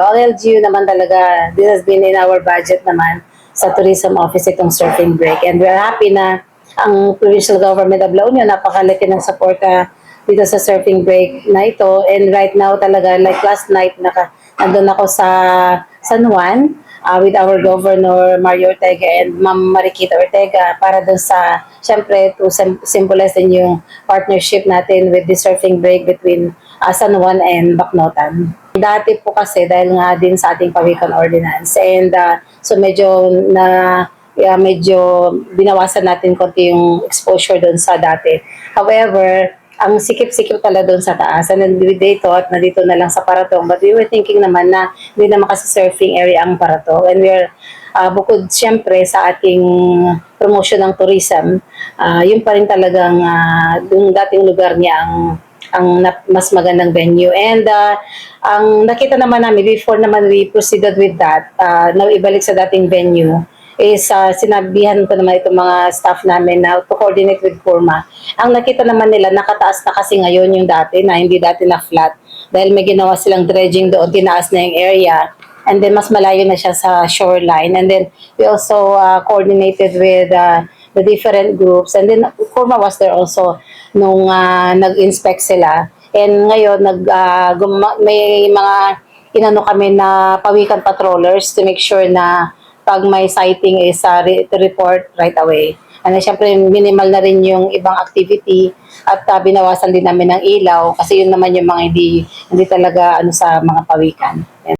Ang LGU naman talaga, this has been in our budget naman sa tourism office itong surfing break. And we're happy na ang provincial government of La Union, napakalaki ng suporta dito sa surfing break na ito. And right now talaga, like last night, naka, nandun ako sa San Juan uh, with our governor Mario Ortega and Ma'am Mariquita Ortega para dun sa, syempre, to sim- symbolize din yung partnership natin with the surfing break between uh, San Juan and Bacnotan. Dati po kasi dahil nga din sa ating pawikan ordinance and uh, so medyo na yeah, medyo binawasan natin konti yung exposure doon sa dati. However, ang sikip-sikip pala doon sa taas. And then they thought na dito na lang sa Paratong. But we were thinking naman na hindi naman kasi surfing area ang Paratong. And we're, uh, bukod siyempre sa ating promotion ng tourism, uh, yun pa rin talagang uh, yung dating lugar niya ang ang mas magandang venue. And uh, ang nakita naman namin before naman we proceeded with that, uh, na ibalik sa dating venue, is uh, sinabihan ko naman itong mga staff namin na to coordinate with Kurma. Ang nakita naman nila, nakataas na kasi ngayon yung dati, na hindi dati na flat. Dahil may ginawa silang dredging doon, tinaas na yung area. And then mas malayo na siya sa shoreline. And then we also uh, coordinated with uh, the different groups. And then Kurma was there also nung uh, nag-inspect sila. And ngayon, nag, uh, may mga inano kami na pawikan patrollers to make sure na pag may sighting is uh, re- to report right away. And then, syempre, minimal na rin yung ibang activity at uh, binawasan din namin ng ilaw kasi yun naman yung mga hindi, hindi talaga ano sa mga pawikan.